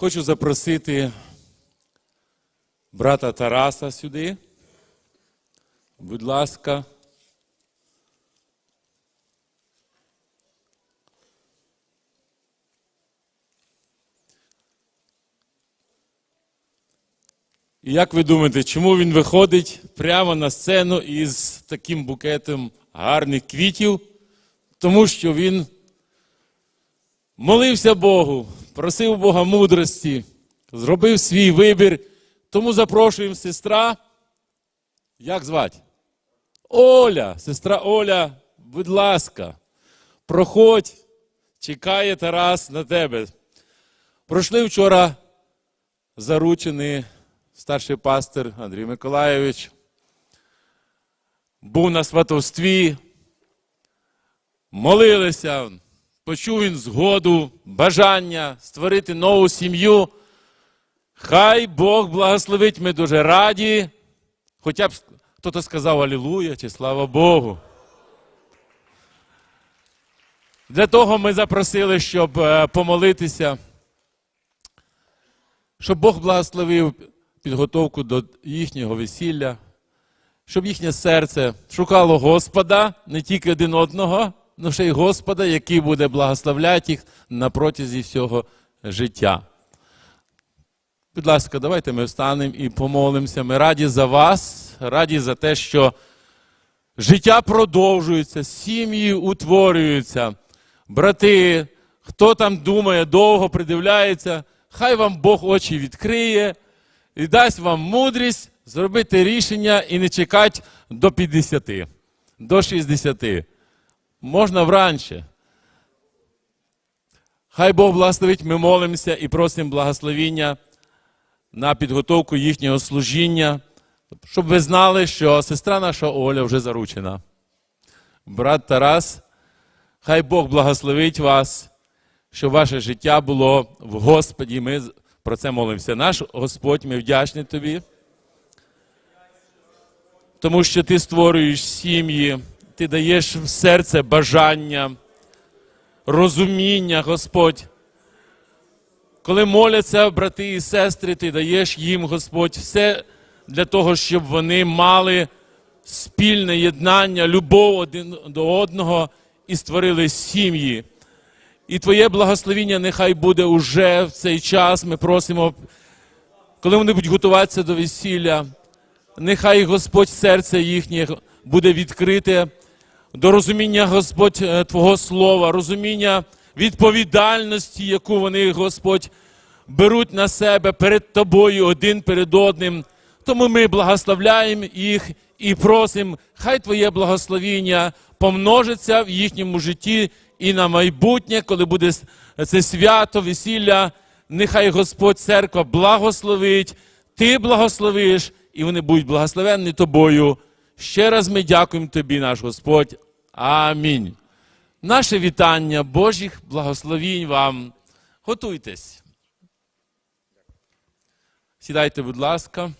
Хочу запросити брата Тараса сюди. Будь ласка. І як ви думаєте, чому він виходить прямо на сцену із таким букетом гарних квітів? Тому що він молився Богу, просив Бога мудрості, зробив свій вибір. Тому запрошуємо сестра. Як звати? Оля, сестра Оля, будь ласка, проходь, чекає Тарас на тебе. Пройшли вчора заручений старший пастир Андрій Миколайович. Був на сватовстві, молилися, почув він згоду, бажання створити нову сім'ю. Хай Бог благословить, ми дуже раді. Хоча б хтось сказав Алілуя чи слава Богу. Для того ми запросили, щоб е, помолитися, щоб Бог благословив підготовку до їхнього весілля, щоб їхнє серце шукало Господа, не тільки один одного, але ще й Господа, який буде благословляти їх на протязі всього життя. Будь ласка, давайте ми встанемо і помолимося. Ми раді за вас, раді за те, що життя продовжується, сім'ї утворюються. Брати, хто там думає, довго придивляється, хай вам Бог очі відкриє і дасть вам мудрість зробити рішення і не чекати до 50, до 60. Можна вранше. Хай Бог благословить, ми молимося і просимо благословіння на підготовку їхнього служіння, щоб ви знали, що сестра наша Оля вже заручена. Брат Тарас, хай Бог благословить вас, щоб ваше життя було в Господі. Ми про це молимося. Наш Господь, ми вдячні тобі, тому що ти створюєш сім'ї, ти даєш в серце бажання, розуміння, Господь. Коли моляться брати і сестри, ти даєш їм, Господь, все для того, щоб вони мали спільне єднання, любов один до одного і створили сім'ї. І Твоє благословіння нехай буде уже в цей час. Ми просимо, коли вони будуть готуватися до весілля, нехай Господь серце їхнє буде відкрите до розуміння Господь е, Твого Слова, розуміння відповідальності, яку вони, Господь, беруть на себе перед Тобою один перед одним. Тому ми благословляємо їх і просимо, хай Твоє благословіння помножиться в їхньому житті і на майбутнє, коли буде це свято, весілля. Нехай Господь церква благословить, Ти благословиш, і вони будуть благословенні тобою. Ще раз ми дякуємо Тобі, наш Господь. Амінь. Наше вітання, Божих благословінь вам. Готуйтесь. Сідайте, будь ласка.